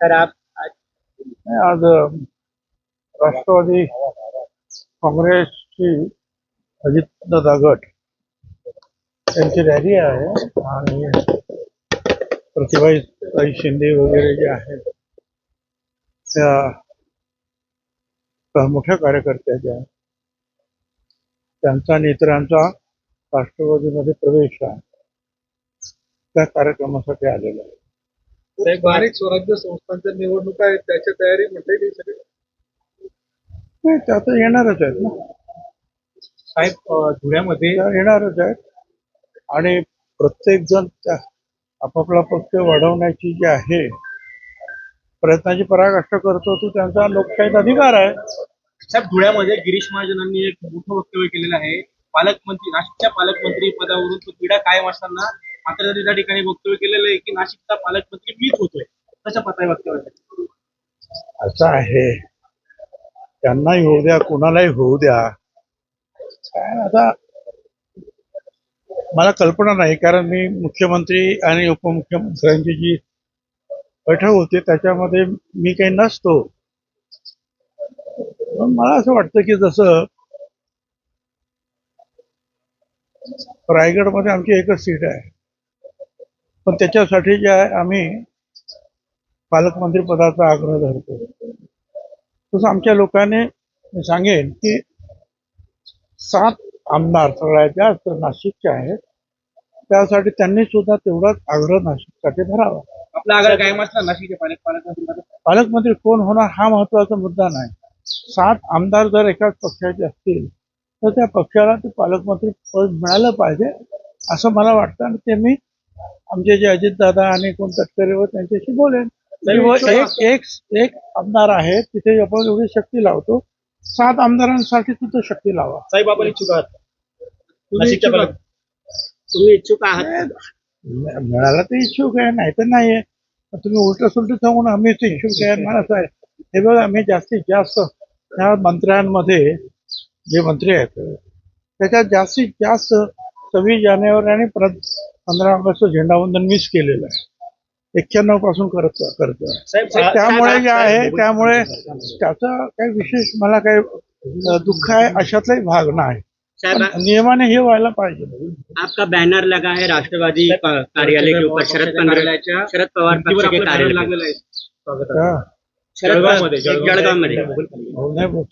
Sir आप आज आज राष्ट्रवादी काँग्रेसची अजितदादा गट त्यांची रॅली आहे आणि प्रतिभाई शिंदे वगैरे जे आहेत त्या मोठ्या कार्यकर्त्या ज्या त्यांचा आणि इतरांचा राष्ट्रवादीमध्ये प्रवेश आहे त्या कार्यक्रमासाठी आलेला आहे स्थानिक स्वराज्य संस्थांच्या निवडणुका आहेत त्याच्या तयारी म्हणता येईल सगळे? नाही त्या तर येणारच आहेत ना. साहेब धुळ्यामध्ये त्या येणारच आहेत. आणि प्रत्येक जण त्या आपापला पक्ष वाढवण्याची जी आहे प्रयत्नाची पराकाष्ठा करतो तो त्यांचा लोकशाहीत अधिकार आहे. साहेब धुळ्यामध्ये गिरीश महाजनांनी एक मोठं वक्तव्य केलेलं आहे. पालकमंत्री नाशिकच्या पालकमंत्री पदावरून तो पिढा कायम असताना मात्र त्या ठिकाणी वक्तव्य केलेलं आहे की नाशिकचा पालकमंत्री मीच होतोय कशा पत्र वक्तव्य असं आहे. त्यांनाही होऊ द्या कुणालाही होऊ द्या. काय आता मला कल्पना नाही कारण मी मुख्यमंत्री आणि उपमुख्यमंत्र्यांची जी बैठक होती त्याच्यामध्ये मी काही नसतो. पण मला असं वाटतं की जसं रायगडमध्ये आमची एकच सीट आहे. पण त्याच्यासाठी जे आहे आम्ही पालकमंत्री पदाचा आग्रह धरतो. तसं आमच्या लोकांनी मी सांगेन की सात आमदार सगळ्यात जास्त नाशिकचे आहेत. त्यासाठी त्यांनी सुद्धा तेवढाच आग्रह नाशिकसाठी धरावा. आपला आग्रह नाशिकच्या पालक पालकमंत्री. पालकमंत्री कोण होणार हा महत्त्वाचा मुद्दा नाही. सात आमदार जर एकाच पक्षाचे असतील तर त्या पक्षाला ते पालकमंत्री पद मिळालं पाहिजे असं मला वाटतं आणि ते मी आमचे जे अजितदादा आणि कोण तटकरे व त्यांच्याशी बोलेन. एक एक एक आमदार आहे तिथे आपण एवढी शक्ती लावतो. सात आमदारांसाठी तिथं शक्ती लावा. साहेब आपण इच्छुक आहात. तुम्ही नाशिकच्या इच्छुक पालक. तुम्ही इच्छुक आहात. मिळाला तर इच्छुक आहे नाही तर नाही आहे तुम्ही उलट सुलट सांगून आम्हीच इच्छुक आहे मला आहे. हे बघा आम्ही जास्तीत जास्त ह्या मंत्र्यांमध्ये जे मंत्री आहेत त्याच्यात जास्तीत जास्त सव्वीस जानेवारी आणि परत पंधरा ऑगस्ट झेंडावंदन मीच केलेलं आहे. एक्क्याण्णवपासून करत करतोय. साहेब त्यामुळे जे आहे त्यामुळे त्याचा काही विशेष मला काही दुःख आहे अशातलाही भाग नाही. नियमाने हे व्हायला पाहिजे. आपका बैनर लगा है राष्ट्रवादी कार्यालय के ऊपर शरद पंद्रह शरद पवार पक्ष के कार्यालय। लागलेलं आहे. स्वागत का? शरद जळगावमध्ये, पवार- जळगावमध्ये हो.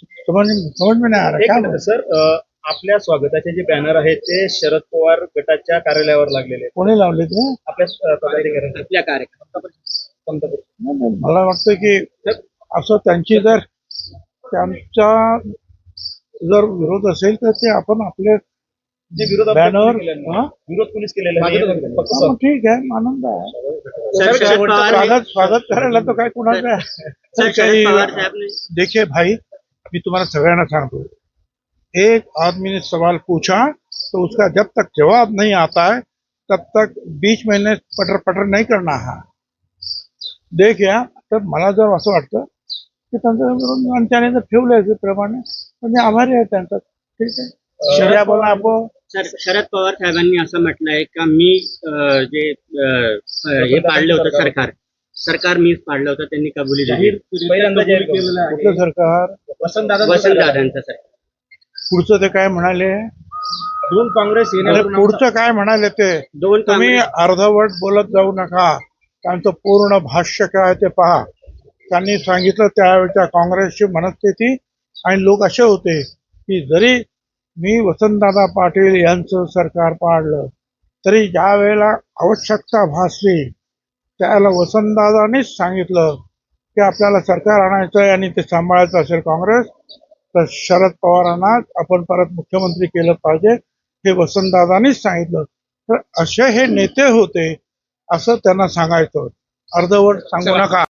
समज में नाही? सर आपल्या स्वागताचे जे बॅनर आहेत ते शरद पवार गटाच्या कार्यालयावर लागलेले आहेत. कोणी लावले ते? आपल्या अ, पदाधिकाऱ्यांनी. आपल्या पंतप्रधान. मला वाटतं की असं त्यांची जर त्यांचा जर विरोध असेल तर ते आपण आपले जे विरोध बॅनर हा? विरोध कुणीच केलेला नाही फक्त हा, मग ठीक आहे आनंद आहे. शरद पवार स्वागत स्वागत करायला तर काय कुणाचं आहे. सर तर शरद काही पवार साहब ने भाई मैं तुम्हारा सगळ्यांना सांगतो. एक आदमी ने सवाल पूछा तो उसका जब तक जवाब नहीं आता है तब तक बीच में ने पटर पटर नहीं करना है। देख या तर मला जर असं वाटतं की त्यांचा आणि त्याने जर ठेवलं प्रमाणे म्हणजे आभारी आहे त्यांचा. ठीक आहे. शर्या बोला आपण. सर शरद पवार साहेबांनी असं म्हटलंय का मी जे हे पाडलं होतं सरकार. सरकार मीच पाडलं होतं त्यांनी कबुली दिली पहिल्यांदा जाहीर केलेलं सरकार? वसंत दादा वसंत दादांचं सर पुढचं ते काय म्हणाले? दोन काँग्रेस अरे पुढचं काय म्हणाले ते? दोन तुम्ही अर्धवट बोलत जाऊ नका. त्यांचं पूर्ण भाष्य काय ते पहा. त्यांनी सांगितलं त्यावेळच्या काँग्रेसची मनस्थिती आणि लोक असे होते की जरी मी वसंतदादा पाटील यांचं सरकार पाडलं तरी ज्या वेळेला आवश्यकता भासली त्यावेळेला वसंतदादानीच सांगितलं की आपल्याला सरकार आणायचं आहे आणि ते सांभाळायचं असेल काँग्रेस तर शरद पवारांना आपण परत मुख्यमंत्री केलं पाहिजे हे वसंतदादानीच सांगितलं तर असे हे नेते होते असं त्यांना सांगायचं अर्धवट सांगू नका.